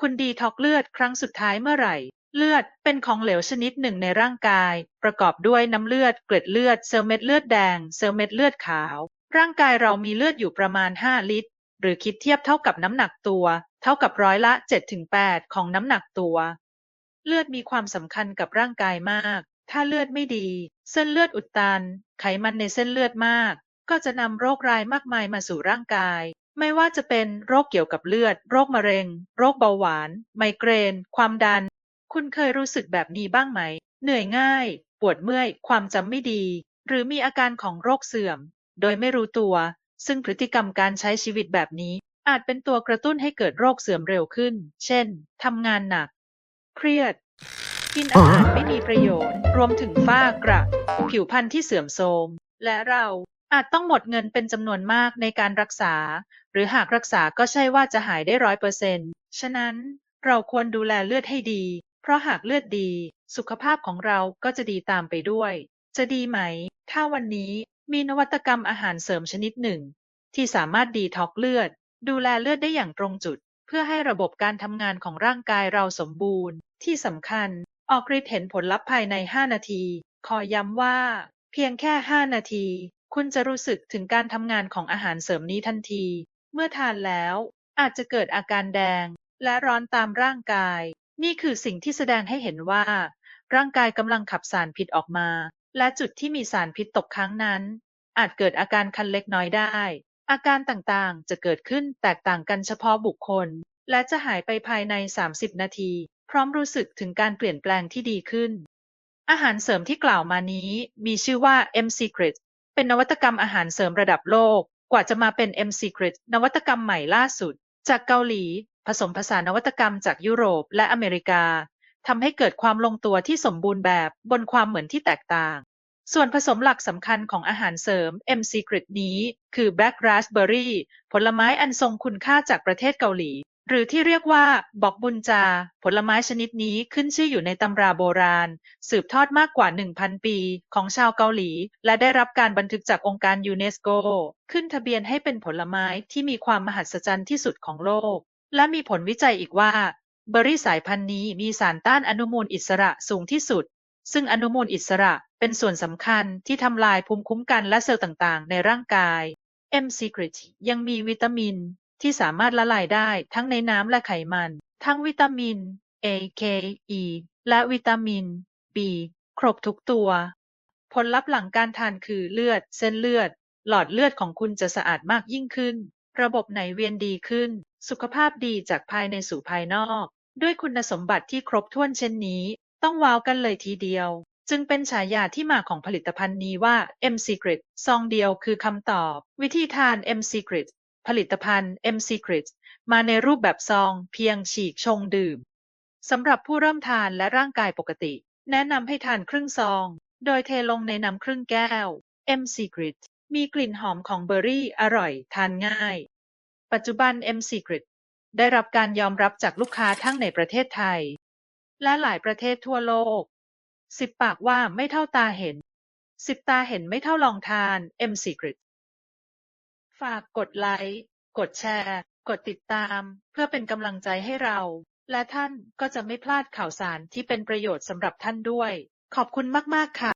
คุณดีท็อกเลือดครั้งสุดท้ายเมื่อไหร่ เลือดเป็นของเหลวชนิดหนึ่งในร่างกาย ประกอบด้วยน้ำเลือด เกล็ดเลือด เซลล์เม็ดเลือดแดง เซลล์เม็ดเลือดขาว ร่างกายเรามีเลือดอยู่ประมาณ 5 ลิตร หรือคิดเทียบเท่ากับน้ำหนักตัว เท่ากับร้อยละ 7-8 ของน้ำหนักตัว เลือดมีความสำคัญกับร่างกายมาก ถ้าเลือดไม่ดี เส้นเลือดอุดตัน ไขมันในเส้นเลือดมาก ก็จะนำโรคร้ายมากมายมาสู่ร่างกาย ไม่ว่าจะเป็นโรคเกี่ยวกับเลือด โรคมะเร็ง โรคเบาหวาน ไมเกรน ความดัน คุณเคยรู้สึกแบบนี้บ้างไหม เหนื่อยง่าย ปวดเมื่อย ความจำไม่ดี หรือมีอาการของโรคเสื่อม โดยไม่รู้ตัว ซึ่งพฤติกรรมการใช้ชีวิตแบบนี้ อาจเป็นตัวกระตุ้นให้เกิดโรคเสื่อมเร็วขึ้น เช่น ทำงานหนัก เครียด กินอาหารไม่มีประโยชน์ รวมถึงฝ้ากระ ผิวพรรณที่เสื่อมโทรม และเรา อาจต้องหมดเงินเป็นจำนวนมากในการรักษา หรือหากรักษาก็ใช่ว่าจะหายได้ร้อยเปอร์เซ็นต์ ฉะนั้นเราควรดูแลเลือดให้ดี เพราะหากเลือดดี สุขภาพของเราก็จะดีตามไปด้วย จะดีไหม ถ้าวันนี้มีนวัตกรรมอาหารเสริมชนิดหนึ่ง ที่สามารถดีท็อกเลือด ดูแลเลือดได้อย่างตรงจุด เพื่อให้ระบบการทำงานของร่างกายเราสมบูรณ์ ที่สำคัญ ออกฤทธิ์เห็นผลลัพธ์ภายใน 5 นาที ขอย้ำว่า เพียงแค่ 5 นาที คุณจะรู้สึกถึงการทำงานของอาหารเสริมนี้ทันที เมื่อทานแล้ว อาจจะเกิดอาการแดง และร้อนตามร่างกาย นี่คือสิ่งที่แสดงให้เห็นว่า ร่างกายกำลังขับสารพิษออกมา และจุดที่มีสารพิษตกค้างนั้น อาจเกิดอาการคันเล็กน้อยได้ อาการต่างๆ จะเกิดขึ้นแตกต่างกันเฉพาะบุคคล และจะหายไปภายใน 30 นาที พร้อมรู้สึกถึงการเปลี่ยนแปลงที่ดีขึ้นอาหารเสริมที่กล่าวมานี้มีชื่อว่า M Secret เป็นนวัตกรรมอาหารเสริมระดับโลก กว่าจะมาเป็น M Secret นวัตกรรมใหม่ล่าสุด จากเกาหลี ผสมผสานนวัตกรรมจากยุโรปและอเมริกาทำให้เกิดความลงตัวที่สมบูรณ์แบบบนความเหมือนที่แตกต่าง ส่วนผสมหลักสำคัญของอาหารเสริม M Secret นี้ คือ Black Raspberry ผลไม้อันทรงคุณค่าจากประเทศเกาหลี หรือที่เรียกว่าบอกบุญจา ผลไม้ชนิดนี้ขึ้นชื่ออยู่ในตำราโบราณ สืบทอดมากกว่า 1,000 ปี ของชาวเกาหลี และได้รับการบันทึกจากองค์การยูเนสโก ขึ้นทะเบียนให้เป็นผลไม้ที่มีความมหัศจรรย์ที่สุดของโลก และมีผลวิจัยอีกว่า เบอร์รี่สายพันธุ์นี้มีสารต้านอนุมูลอิสระสูงที่สุด ซึ่งอนุมูลอิสระเป็นส่วนสำคัญที่ทำลายภูมิคุ้มกันและเซลล์ต่างๆ ในร่างกาย M Secret ยังมีวิตามิน ที่สามารถละลายได้ทั้งในน้ำและไขมัน ทั้งวิตามิน A K E และวิตามิน B ครบทุกตัว ผลลัพธ์หลังการทานคือเลือด เส้นเลือด หลอดเลือดของคุณจะสะอาดมากยิ่งขึ้น ระบบไหลเวียนดีขึ้น สุขภาพดีจากภายในสู่ภายนอก ด้วยคุณสมบัติที่ครบถ้วนเช่นนี้ ต้องว้าวกันเลยทีเดียว จึงเป็นฉายาที่มาของผลิตภัณฑ์นี้ว่า M Secret ซองเดียวคือคำตอบ วิธีทาน M Secret ผลิตภัณฑ์ M Secret มาในรูปแบบซองเพียงฉีกชงดื่ม สำหรับผู้เริ่มทานและร่างกายปกติ แนะนำให้ทานครึ่งซอง โดยเทลงในน้ำครึ่งแก้ว M Secret มีกลิ่นหอมของเบอร์รี่อร่อย ทานง่าย ปัจจุบัน M Secret ได้รับการยอมรับจากลูกค้าทั้งในประเทศไทย และหลายประเทศทั่วโลก สิบปากว่าไม่เท่าตาเห็น สิบตาเห็นไม่เท่าลองทาน M Secret ฝากกดไลค์ กดแชร์ กดติดตาม เพื่อเป็นกำลังใจให้เรา และท่านก็จะไม่พลาดข่าวสารที่เป็นประโยชน์สำหรับท่านด้วย ขอบคุณมาก ๆ ค่ะ